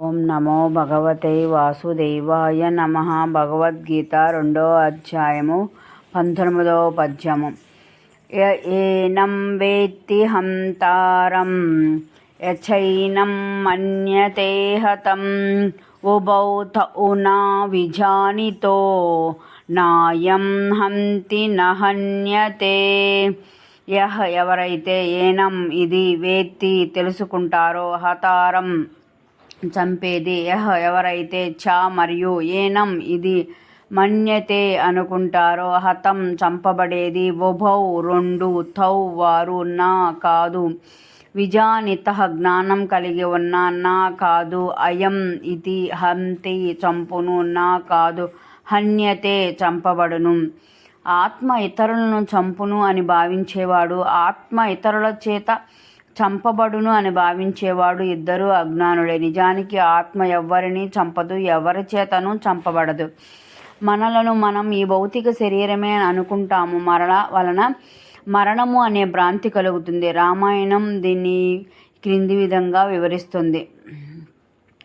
ఓం నమో భగవతే వాసుదేవాయ నమ. భగవద్గీత రెండో అధ్యాయము పంతొమ్మిదవ పద్యము. య- ఏనం వేత్తి హంతారం యచైనం మన్యతే హతం ఉభౌ త ఉనా విజానితో నాయం హంతి నహన్యతే. యహ ఎవరైతే ఏనం ఇది వేత్తి తెలుసుకుంటారో హతారం చంపేది. యహ్ ఎవరైతే చ మరియు ఏనం ఇది మన్యతే అనుకుంటారో హతం చంపబడేది ఉభౌ రెండు థౌ వారు నా కాదు. విజానిత జ్ఞానం కలిగి ఉన్న నా కాదు. అయం ఇది హంతి చంపును నా కాదు. హన్యతే చంపబడును. ఆత్మ ఇతరులను చంపును అని భావించేవాడు ఆత్మ ఇతరుల చేత చంపబడును అని భావించేవాడు ఇద్దరు అజ్ఞానులే. నిజానికి ఆత్మ ఎవ్వరిని చంపదు ఎవరి చేతను చంపబడదు. మనలను మనం ఈ భౌతిక శరీరమే అని అనుకుంటాము. మరణ వలన మరణము అనే భ్రాంతి కలుగుతుంది. రామాయణం దీన్ని క్రింది విధంగా వివరిస్తుంది.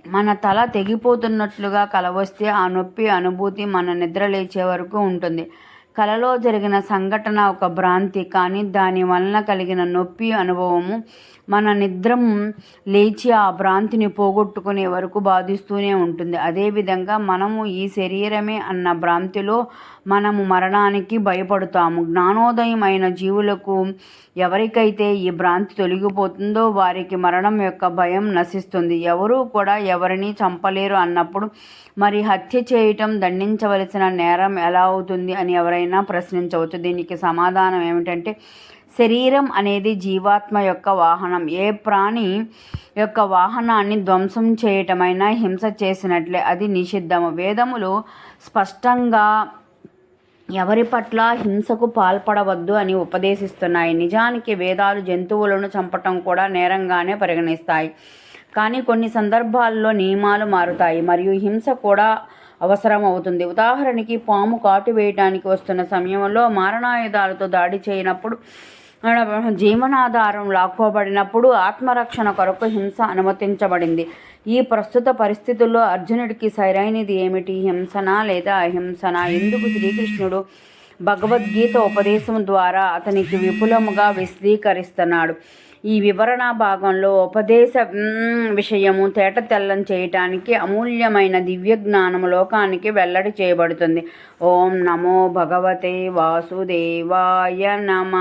మన తల తెగిపోతున్నట్లుగా కలవస్తే ఆ నొప్పి అనుభూతి మన నిద్ర లేచే వరకు ఉంటుంది. కలలో జరిగిన సంఘటన ఒక భ్రాంతి కానీ దాని వలన కలిగిన నొప్పి అనుభవము మన నిద్రం లేచి ఆ భ్రాంతిని పోగొట్టుకునే వరకు బాధిస్తూనే ఉంటుంది. అదేవిధంగా మనము ఈ శరీరమే అన్న భ్రాంతిలో మనము మరణానికి భయపడతాము. జ్ఞానోదయం అయిన జీవులకు ఎవరికైతే ఈ భ్రాంతి తొలగిపోతుందో వారికి మరణం యొక్క భయం నశిస్తుంది. ఎవరూ కూడా ఎవరిని చంపలేరు అన్నప్పుడు మరి హత్య చేయటం దండించవలసిన నేరం ఎలా అవుతుంది అని ఎవరైనా ప్రశ్నించవచ్చు. దీనికి సమాధానం ఏమిటంటే శరీరం అనేది జీవాత్మ యొక్క వాహనం. ఏ ప్రాణి యొక్క వాహనాన్ని ధ్వంసం చేయటమైనా హింస చేసినట్లే అది నిషిద్ధము. వేదములు స్పష్టంగా ఎవరి పట్ల హింసకు పాల్పడవద్దు అని ఉపదేశిస్తున్నాయి. నిజానికి వేదాలు జంతువులను చంపటం కూడా నేరంగానే పరిగణిస్తాయి. కానీ కొన్ని సందర్భాల్లో నియమాలు మారుతాయి. మరియు హింస కూడా అవసరం అవుతుంది ఉదాహరణకి పాము కాటు వేయడానికి వస్తున్న సమయంలో మారణాయుధాలతో దాడి చేయనప్పుడు జీవనాధారం లాక్కోబడినప్పుడు ఆత్మరక్షణ కొరకు హింస అనుమతించబడింది. ఈ ప్రస్తుత పరిస్థితుల్లో అర్జునుడికి సరైనది ఏమిటి? హింసనా లేదా అహింసనా? ఎందుకు శ్రీకృష్ణుడు భగవద్గీత ఉపదేశం ద్వారా అతనికి విపులముగా విశదీకరిస్తున్నాడు. ఈ వివరణ భాగంలో ఉపదేశ విషయము తేట తెల్లం చేయటానికి అమూల్యమైన దివ్య జ్ఞానము లోకానికి వెల్లడి చేయబడుతుంది. ఓం నమో భగవతే వాసుదేవాయ నమ.